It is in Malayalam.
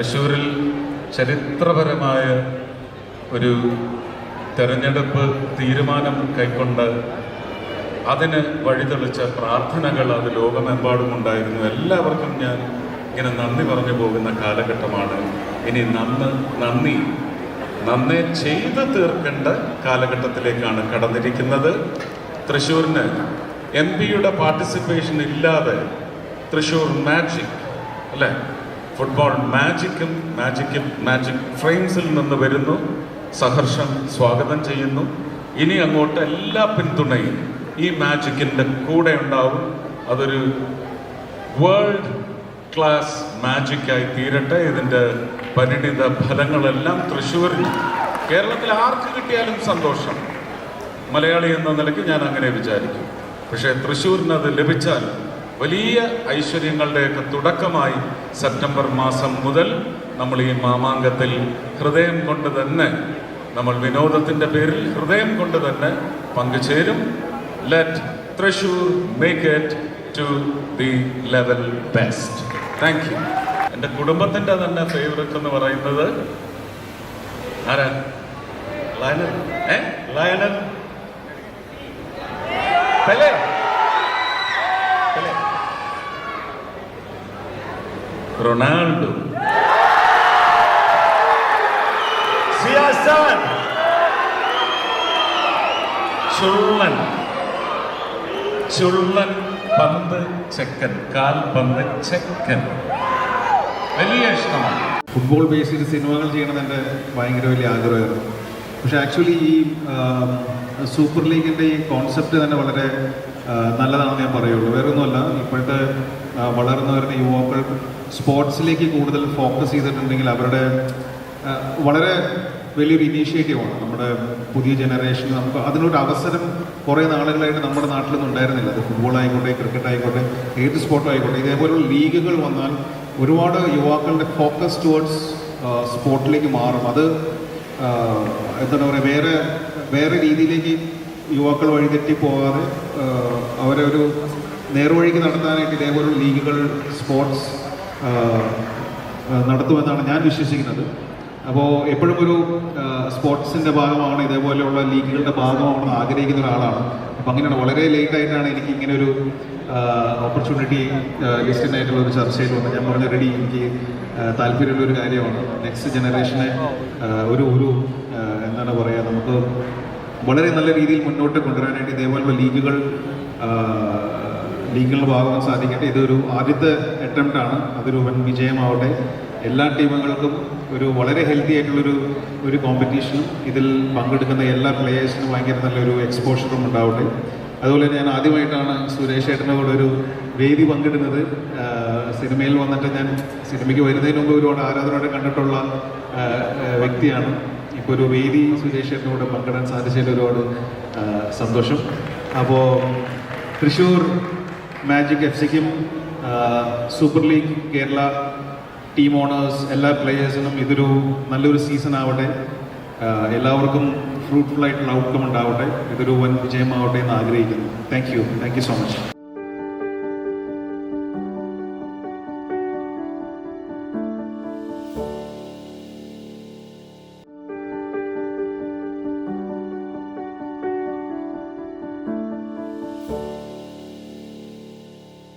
തൃശ്ശൂരിൽ ചരിത്രപരമായ ഒരു തെരഞ്ഞെടുപ്പ് തീരുമാനം കൈക്കൊണ്ട് അതിന് വഴിതെളിച്ച പ്രാർത്ഥനകൾ അത് ലോകമെമ്പാടും ഉണ്ടായിരുന്നു. എല്ലാവർക്കും ഞാൻ ഇങ്ങനെ നന്ദി പറഞ്ഞു പോകുന്ന കാലഘട്ടമാണ്. ഇനി നന്ന് നന്ദി നന്നെ ചെയ്തു തീർക്കേണ്ട കാലഘട്ടത്തിലേക്കാണ് കടന്നിരിക്കുന്നത്. തൃശ്ശൂരിന് എം പിയുടെ പാർട്ടിസിപ്പേഷൻ ഇല്ലാതെ തൃശ്ശൂർ മാജിക് അല്ലേ? ഫുട്ബോൾ മാജിക്കും മാജിക്കും മാജിക് ഫ്രെയിംസിൽ നിന്ന് വരുന്നു. സഹർഷം സ്വാഗതം ചെയ്യുന്നു. ഇനി അങ്ങോട്ട് എല്ലാ പിന്തുണയും ഈ മാജിക്കിന്റെ കൂടെ ഉണ്ടാവും. അതൊരു വേൾഡ് ക്ലാസ് മാജിക്കായി തീരട്ടെ. ഇതിന്റെ പരിണിത ഫലങ്ങളെല്ലാം തൃശ്ശൂരിൽ. കേരളത്തിൽ ആർക്ക് കിട്ടിയാലും സന്തോഷം. മലയാളി എന്ന നിലയ്ക്ക് ഞാൻ അങ്ങനെ വിചാരിക്കും. പക്ഷേ തൃശ്ശൂരിന് അത് ലഭിച്ചാൽ വലിയ ഐശ്വര്യങ്ങളുടെയൊക്കെ തുടക്കമായി സെപ്റ്റംബർ മാസം മുതൽ നമ്മൾ ഈ മാമാങ്കത്തിൽ ഹൃദയം കൊണ്ട് തന്നെ നമ്മൾ വിനോദത്തിന്റെ പേരിൽ ഹൃദയം കൊണ്ട് തന്നെ പങ്കുചേരും. Let Thrissur make it to the level best thank you എന്റെ കുടുംബത്തിന്റെ തന്നെ ഫേവററ്റ് എന്ന് പറയുന്നത് ആരാ? ലയനൻ ഏ? ലയനൻ പെലെ റൊണാൾഡോ ചുള്ളൻ. ചുള്ളൻ പന്ത് ചെക്കൻ കാൽ പന്ത് ചെക്കൻ. വലിയ ഇഷ്ടമാണ്. ഫുട്ബോൾ ബേസ്ഡ് സിനിമകൾ ചെയ്യണമെന്ന് എന്റെ ഭയങ്കര വലിയ ആഗ്രഹമായിരുന്നു. പക്ഷെ ആക്ച്വലി ഈ സൂപ്പർ ലീഗിന്റെ ഈ കോൺസെപ്റ്റ് തന്നെ വളരെ നല്ലതാണെന്ന് ഞാൻ പറയുള്ളൂ. വേറൊന്നുമല്ല ഇപ്പോഴത്തെ വളർന്നു വരുന്ന യുവാക്കൾ സ്പോർട്സിലേക്ക് കൂടുതൽ ഫോക്കസ് ചെയ്തിട്ടുണ്ടെങ്കിൽ അവരുടെ വളരെ വലിയൊരു ഇനീഷ്യേറ്റീവാണ്. നമ്മുടെ പുതിയ ജനറേഷൻ നമുക്ക് അതിനൊരു അവസരം കുറേ നാളുകളായിട്ട് നമ്മുടെ നാട്ടിലൊന്നും ഉണ്ടായിരുന്നില്ല. അത് ഫുട്ബോൾ ആയിക്കോട്ടെ ക്രിക്കറ്റ് ആയിക്കോട്ടെ ഏത് സ്പോർട്ടും ആയിക്കോട്ടെ ഇതേപോലുള്ള ലീഗുകൾ വന്നാൽ ഒരുപാട് യുവാക്കളുടെ ഫോക്കസ് ടുവേർഡ്സ് സ്പോർട്ടിലേക്ക് മാറും. അത് എന്താണ് പറയുക വേറെ വേറെ രീതിയിലേക്ക് യുവാക്കൾ വഴിതെറ്റി പോകാതെ അവരെ ഒരു നേർവഴിക്ക് നടത്താനായിട്ട് ഇതേപോലുള്ള ലീഗുകൾ സ്പോർട്സ് നടത്തുമെന്നാണ് ഞാൻ വിശ്വസിക്കുന്നത്. അപ്പോൾ എപ്പോഴും ഒരു സ്പോർട്സിന്റെ ഭാഗമാണ് ഇതേപോലെയുള്ള ലീഗുകളുടെ ഭാഗമാണെന്ന് ആഗ്രഹിക്കുന്ന ഒരാളാണ്. അപ്പം അങ്ങനെയാണ് വളരെ ലേറ്റ് ആയിട്ടാണ് എനിക്ക് ഇങ്ങനെ ഒരു ഓപ്പർച്യൂണിറ്റി ലിസ്റ്റിനായിട്ടുള്ള ഒരു ചർച്ചയിൽ വന്നത്. ഞാൻ പറഞ്ഞ റെഡി എനിക്ക് താല്പര്യമുള്ള ഒരു കാര്യമാണ്. നെക്സ്റ്റ് ജനറേഷനെ ഒരു ഒരു എന്താണ് പറയുക നമുക്ക് വളരെ നല്ല രീതിയിൽ മുന്നോട്ട് കൊണ്ടുവരാനായിട്ട് ഇതേപോലുള്ള ലീഗുകൾ ലീഗുകളുടെ ഭാഗമാകാൻ സാധിക്കട്ടെ. ഇതൊരു ആദ്യത്തെ അറ്റംപ്റ്റാണ് അതൊരു വൻ വിജയമാവട്ടെ. എല്ലാ ടീമുകൾക്കും ഒരു വളരെ ഹെൽത്തി ആയിട്ടുള്ളൊരു ഒരു കോമ്പറ്റീഷനും ഇതിൽ പങ്കെടുക്കുന്ന എല്ലാ പ്ലേയേഴ്സിനും ഭയങ്കര നല്ലൊരു എക്സ്പോഷറും ഉണ്ടാവട്ടെ. അതുപോലെ ഞാൻ ആദ്യമായിട്ടാണ് സുരേഷ് ഏട്ടനോട് ഒരു വേദി പങ്കിടുന്നത്. സിനിമയിൽ വന്നിട്ട് ഞാൻ സിനിമയ്ക്ക് വരുന്നതിന് മുമ്പ് ഒരുപാട് ആരാധനയോടെ കണ്ടിട്ടുള്ള വ്യക്തിയാണ്. ഇപ്പോൾ ഒരു വേദി സുരേഷ് ഏട്ടന്റെ കൂടെ പങ്കിടാൻ സാധിച്ചതിൽ ഒരുപാട് സന്തോഷം. അപ്പോൾ Thrissur magic F സിക്കും super league Kerala team owners എല്ലാ പ്ലേയേഴ്സിനും ഇതൊരു നല്ലൊരു സീസൺ ആവട്ടെ. എല്ലാവർക്കും ഫ്രൂട്ട്ഫുൾ ആയിട്ടുള്ള ഔട്ട്കം ഉണ്ടാവട്ടെ. ഇതൊരു വൻ വിജയമാവട്ടെ എന്ന് ആഗ്രഹിക്കുന്നു. Thank you thank you so much